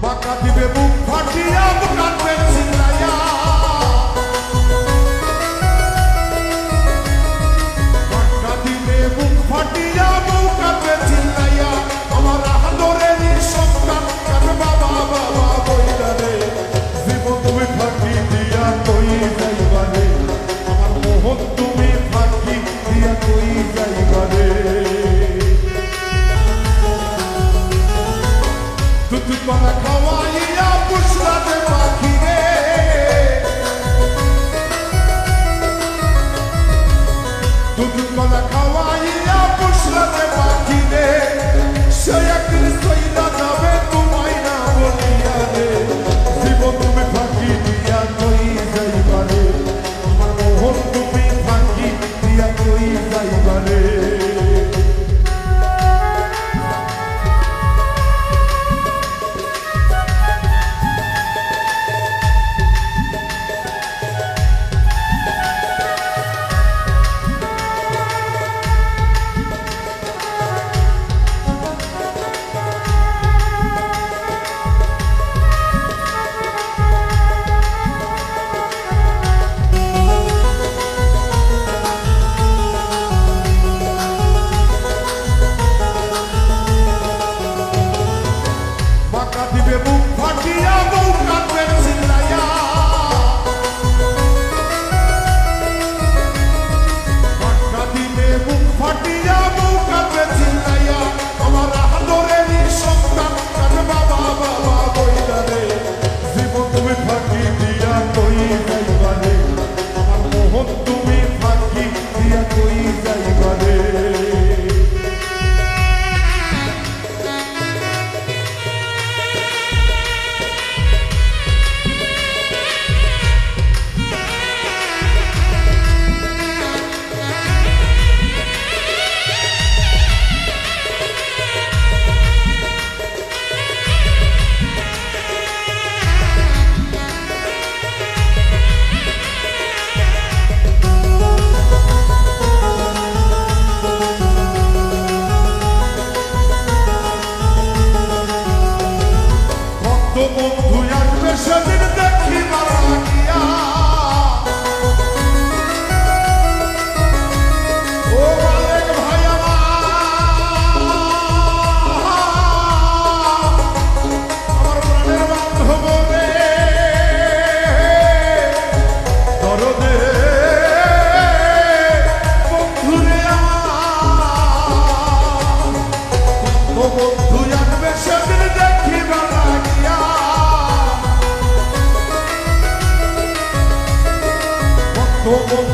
Macaco e bebo, forte e Yaklaşa dilden kim arar ya.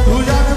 Tu já me